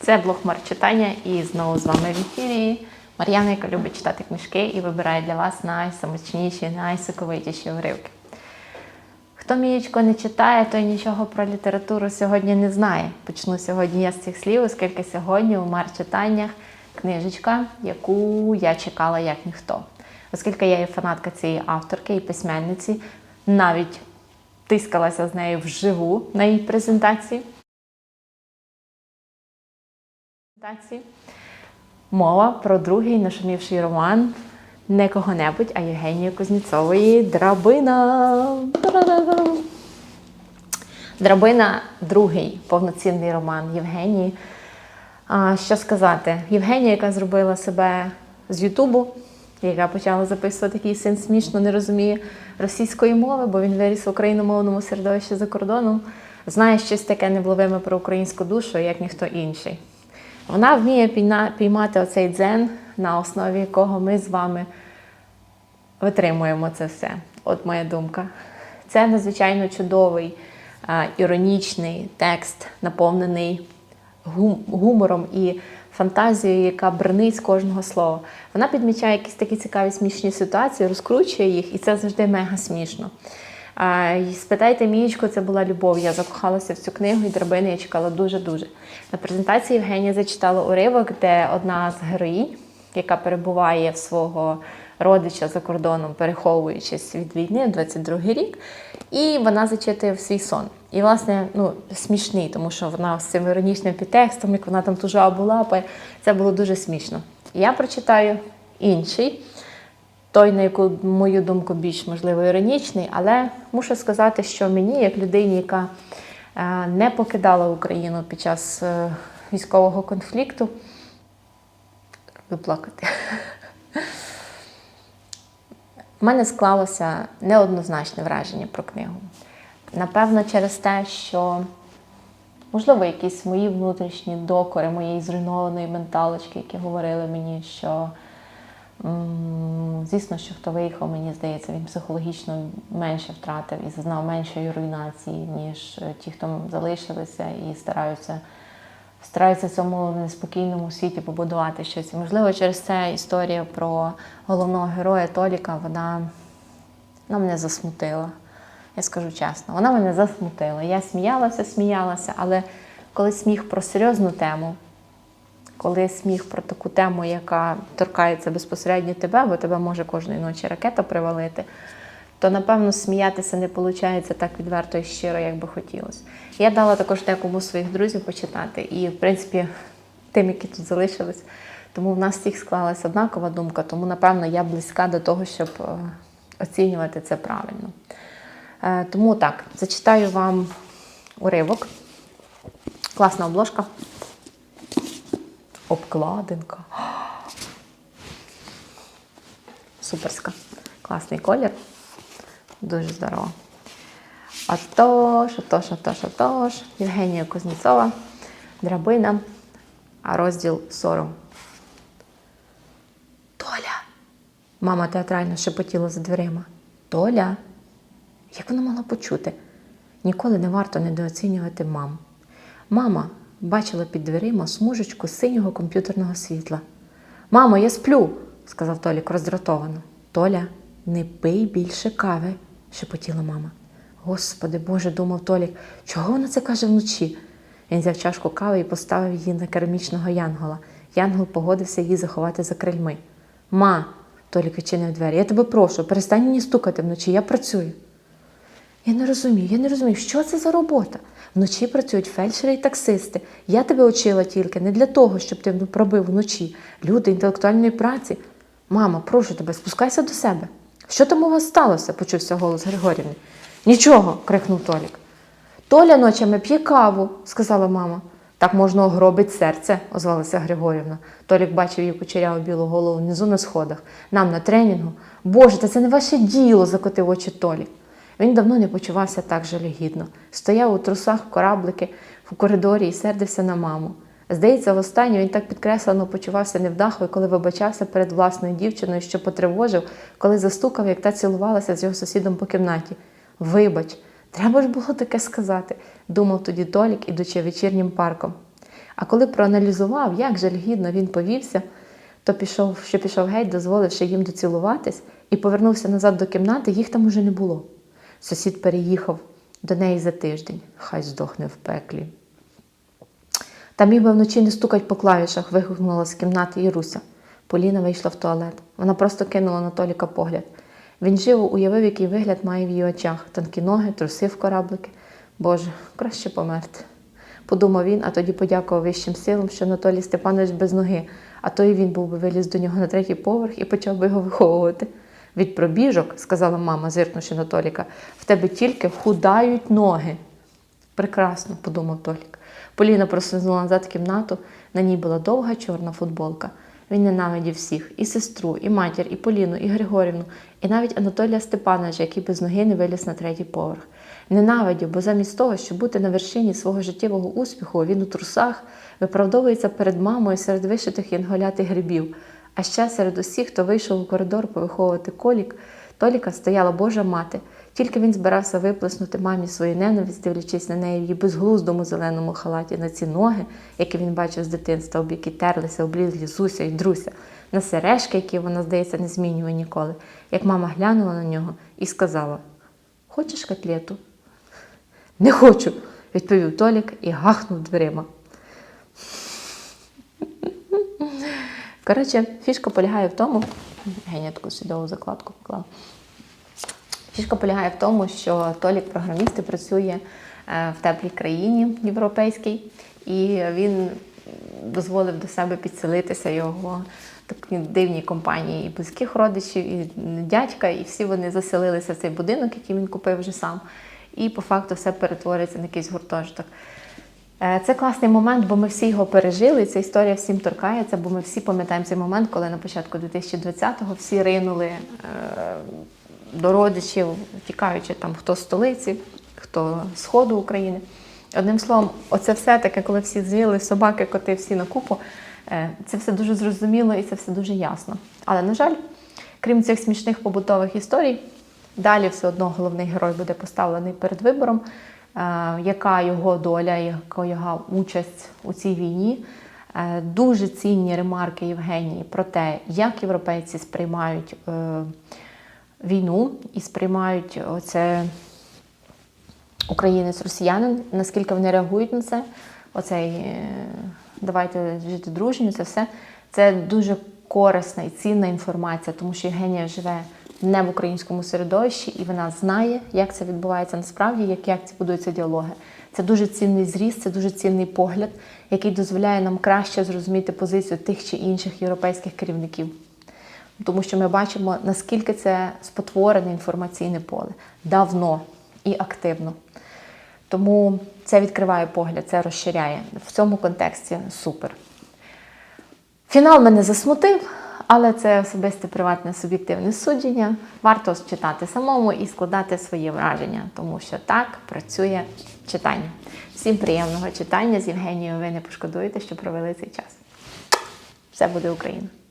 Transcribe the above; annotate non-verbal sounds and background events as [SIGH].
Це блог Марчитання і знову з вами в ефірі. Мар'яна, яка любить читати книжки і вибирає для вас найсамочніші, найсоковитіші уривки. Хто мієчко не читає, той нічого про літературу сьогодні не знає. Почну сьогодні я з цих слів, оскільки сьогодні у марчитаннях книжечка, яку я чекала як ніхто. Оскільки я є фанатка цієї авторки і письменниці, навіть тискалася з нею вживу на її презентації. Мова про другий нашумівший роман не кого-небудь, а Євгенії Кузнєцової Драбина. Драбина другий повноцінний роман Євгенії. А, що сказати? Євгенія, яка зробила себе з Ютубу, яка почала записувати який син смішно не розуміє російської мови, бо він виріс в україномовному середовищі за кордоном, знає щось таке невловиме про українську душу, як ніхто інший. Вона вміє піймати оцей дзен, на основі якого ми з вами витримуємо це все. От моя думка. Це надзвичайно чудовий, е, іронічний текст, наповнений гумором і фантазією, яка бренить з кожного слова. Вона підмічає якісь такі цікаві смішні ситуації, розкручує їх, і це завжди мега смішно. А, спитайте Мієчко, це була любов. Я закохалася в цю книгу і драбини я чекала дуже-дуже. На презентації Євгенія зачитала уривок, де одна з героїнь, яка перебуває в свого родича за кордоном, переховуючись від війни, 22-й рік, і вона зачитує в свій сон. І, власне, ну, смішний, тому що вона з цим іронічним підтекстом, як вона там ту жабу лапає, це було дуже смішно. Я прочитаю інший той, на яку мою думку, більш можливо іронічний, але мушу сказати, що мені, як людині, яка е, не покидала Україну під час е, військового конфлікту, виплакати. В [LAUGHS] мене склалося неоднозначне враження про книгу. Напевно, через те, що, можливо, якісь мої внутрішні докори моєї зруйнованої менталочки, які говорили мені, що Звісно, що хто виїхав, мені здається, він психологічно менше втратив і зазнав меншої руйнації, ніж е, ті, хто залишилися і стараються, стараються в цьому неспокійному світі побудувати щось. Можливо, через це історія про головного героя Толіка, вона ну, мене засмутила. Я скажу чесно, вона мене засмутила. Я сміялася, сміялася, але коли сміх про серйозну тему, коли сміх про таку тему, яка торкається безпосередньо тебе, бо тебе може кожної ночі ракета привалити, то напевно сміятися не виходить так відверто і щиро, як би хотілося. Я дала також декому своїх друзів почитати, і, в принципі, тим, які тут залишились, тому в нас всіх склалася однакова думка, тому, напевно, я близька до того, щоб е, оцінювати це правильно. Е, Тому так, зачитаю вам уривок. Класна обложка. Обкладинка. Суперська. Класний колір. Дуже здорово. Отож, отож, отож, отож. Євгенія Кузнєцова. Драбина. А розділ сором. Толя. Мама театрально шепотіла за дверима. Толя. Як вона могла почути? Ніколи не варто недооцінювати мам. Мама бачила під дверима смужечку синього комп'ютерного світла. Мамо, я сплю, сказав Толік роздратовано. Толя, не пий більше кави, шепотіла мама. Господи Боже, думав Толік, чого вона це каже вночі? Він взяв чашку кави і поставив її на керамічного янгола. Янгол погодився її заховати за крильми. Ма, Толік відчинив двері, я тебе прошу, перестань мені стукати вночі, я працюю. Я не розумію, я не розумію, що це за робота. Вночі працюють фельдшери і таксисти. Я тебе учила тільки не для того, щоб ти пробив вночі. Люди інтелектуальної праці. Мама, прошу тебе, спускайся до себе. Що там у вас сталося? почувся голос Григорівни. Нічого, крикнув Толік. Толя ночами п'є каву, сказала мама. Так можна огробить серце, озвалася Григорівна. Толік бачив її кучеряву білу голову внизу на сходах. Нам на тренінгу. Боже, та це не ваше діло, закотив очі Толік. Він давно не почувався так жалюгідно. Стояв у трусах кораблики в коридорі і сердився на маму. Здається, востаннє він так підкреслено почувався невдахою, коли вибачався перед власною дівчиною, що потривожив, коли застукав, як та цілувалася з його сусідом по кімнаті. Вибач, Треба ж було таке сказати, думав тоді Толік, ідучи вечірнім парком. А коли проаналізував, як жалюгідно він повівся, то пішов, що пішов геть, дозволивши їм доцілуватись, і повернувся назад до кімнати, їх там уже не було. Сусід переїхав до неї за тиждень, хай здохне в пеклі. Та міг би вночі не стукать по клавішах, вигукнула з кімнати Іруся. Поліна вийшла в туалет. Вона просто кинула на Толіка погляд. Він живо уявив, який вигляд має в її очах: тонкі ноги, труси в кораблики. Боже, краще померти. Подумав він, а тоді подякував вищим силам, що Анатолій Степанович без ноги, а то і він був би виліз до нього на третій поверх і почав би його виховувати. Від пробіжок, сказала мама, зиркнувши на Толіка, в тебе тільки вхудають ноги. Прекрасно, подумав Толік. Поліна просунула назад кімнату, на ній була довга чорна футболка. Він ненавидів всіх і сестру, і матір, і Поліну, і Григорівну, і навіть Анатолія Степановича, який без ноги не виліз на третій поверх. Ненавидів, бо замість того, щоб бути на вершині свого життєвого успіху, він у трусах виправдовується перед мамою серед вишитих янголятих грибів. А ще серед усіх, хто вийшов у коридор повиховувати колік, Толіка стояла Божа мати. Тільки він збирався виплеснути мамі свою ненависть, дивлячись на неї в її безглуздому зеленому халаті, на ці ноги, які він бачив з дитинства, об які терлися, облізлі Зуся і Друся, на сережки, які вона, здається, не змінює ніколи. Як мама глянула на нього і сказала: Хочеш котлету? Не хочу, відповів Толік і гахнув дверима. Коротше, фішка полягає в тому, Геня таку судову закладку поклала. Фішка полягає в тому, що Толік програміст працює е, в теплій країні європейській, і він дозволив до себе підселитися його такі дивній компанії і близьких родичів, і дядька, і всі вони заселилися в цей будинок, який він купив вже сам. І по факту все перетворюється на якийсь гуртожиток. Е, Це класний момент, бо ми всі його пережили. Ця історія всім торкається, бо ми всі пам'ятаємо цей момент, коли на початку 2020-го всі ринули е, до родичів, тікаючи там хто з столиці, хто з сходу України. Одним словом, оце все таке, коли всі з'їли собаки, коти, всі на купу. е, Це все дуже зрозуміло і це все дуже ясно. Але, на жаль, крім цих смішних побутових історій, далі все одно головний герой буде поставлений перед вибором, яка його доля, яка його участь у цій війні. Е, Дуже цінні ремарки Євгенії про те, як європейці сприймають е, війну і сприймають оце українець росіянин, наскільки вони реагують на це, оцей е, давайте жити дружньо, це все. Це дуже корисна і цінна інформація, тому що Євгенія живе не в українському середовищі, і вона знає, як це відбувається насправді, як, як ці будуються діалоги. Це дуже цінний зріст, це дуже цінний погляд, який дозволяє нам краще зрозуміти позицію тих чи інших європейських керівників. Тому що ми бачимо, наскільки це спотворене інформаційне поле давно і активно. Тому це відкриває погляд, це розширяє. В цьому контексті супер. Фінал мене засмутив, але це особисте приватне суб'єктивне судження. Варто читати самому і складати свої враження, тому що так працює читання. Всім приємного читання з Євгенією. Ви не пошкодуєте, що провели цей час. Все буде Україна!